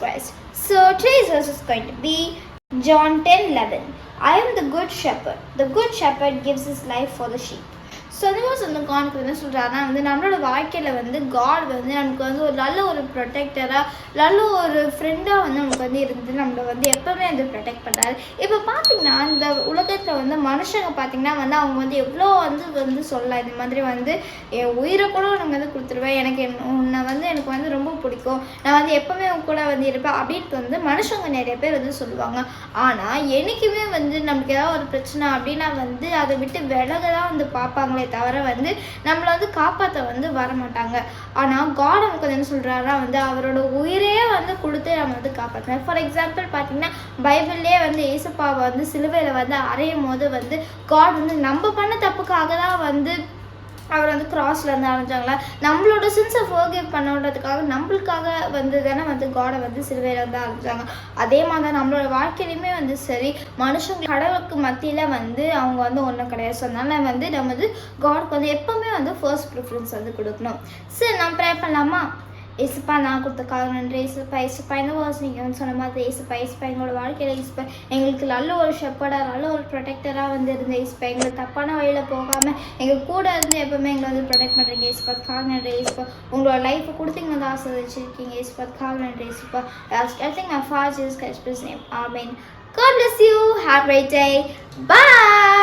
Christ. So today's verse is going to be John 10 11. I am the good shepherd. The good shepherd gives his life for the sheep. So அந்த மாதிரி வந்து என்ன சொல்கிறாருன்னா வந்து நம்மளோட வாழ்க்கையில் வந்து காட் வந்து நமக்கு வந்து ஒரு நல்ல ஒரு ப்ரொடெக்டராக நல்ல ஒரு ஃப்ரெண்டாக வந்து நமக்கு வந்து இருந்து நம்மளை வந்து எப்போவுமே வந்து ப்ரொடெக்ட் பண்ணுறாரு இப்போ பார்த்தீங்கன்னா இந்த உலகத்தில் வந்து மனுஷங்க பார்த்தீங்கன்னா வந்து அவங்க வந்து எவ்வளோ வந்து வந்து சொல்லலாம். இந்த மாதிரி வந்து என் உயிரை கூட உனக்கு வந்து கொடுத்துருவேன். எனக்கு என் உன்னை வந்து எனக்கு வந்து ரொம்ப பிடிக்கும். நான் வந்து எப்போவுமே உங்க கூட வந்து இருப்பேன் அப்படின்ட்டு வந்து மனுஷங்க நிறைய பேர் வந்து சொல்லுவாங்க. ஆனால் என்றைக்குமே வந்து நமக்கு ஏதாவது ஒரு பிரச்சனை அப்படின்னா வந்து அதை விட்டு விலக தான் வந்து பார்ப்பாங்களே தவிர வந்து நம்மளை வந்து காப்பாற்ற வந்து வர மாட்டாங்க ஆனால் காட் நமக்கு என்ன சொல்கிறாருன்னா வந்து அவரோட உயிரையே வந்து கொடுத்து நம்ம வந்து காப்பாற்றுறாரு ஃபார் எக்ஸாம்பிள் பார்த்தீங்கன்னா பைபிள்லேயே வந்து ஏசப்பாவை வந்து சிலுவையில் வந்து அறையும் போது வந்து காட் வந்து நம்ம பண்ண தப்புக்காக தான் வந்து அவர் வந்து கிராஸில் இருந்து அரைஞ்சாங்களா நம்மளோட சின்ஸை ஃபோர்கிவ் பண்ணுறதுக்காக நம்மளுக்காக வந்து தானே வந்து காடை வந்து சிலுவையில் வந்து அரைஞ்சாங்க அதே மாதிரி தான் நம்மளோட வாழ்க்கையிலையுமே வந்து சரி மனுஷங்க கடவுளுக்கு மத்தியில் வந்து அவங்க வந்து ஒன்றும் கிடையாது. ஸோ அதனால் வந்து நம்ம வந்து காடுக்கு வந்து எப்போவுமே வந்து ஃபர்ஸ்ட் ப்ரிஃபரன்ஸ் வந்து கொடுக்கணும். சரி நம்ம ப்ரே பண்ணலாமா? இசுப்பா நான் கொடுத்தக்காக நன்றி. இசுப்பா ஏசுப்பா இந்த வாஸ் நீங்கள் வந்து சொன்ன மாதிரி இசுப்பா இசுப்பா எங்களோட வாழ்க்கையில் இசுப்பா எங்களுக்கு நல்ல ஒரு ஷெப்படாக நல்ல ஒரு ப்ரொடெக்டராக வந்து இருந்த இசுப்பா எங்களுக்கு தப்பான வழியில் போகாமல் எங்கள் கூட இருந்து எப்போவுமே எங்களை வந்து ப்ரொடெக்ட் பண்ணுறீங்க ஏசுப்பாத்துக்காக நன்றி இசுப்பா உங்களோட லைஃப்பை கொடுத்தீங்க வந்து வச்சுருக்கீங்க ஏசுப்பாத்துக்காக நன்றி ஏசுப்பா. I think I for Jesus Christ name ஆமீன் God bless you. Have a great day. Bye.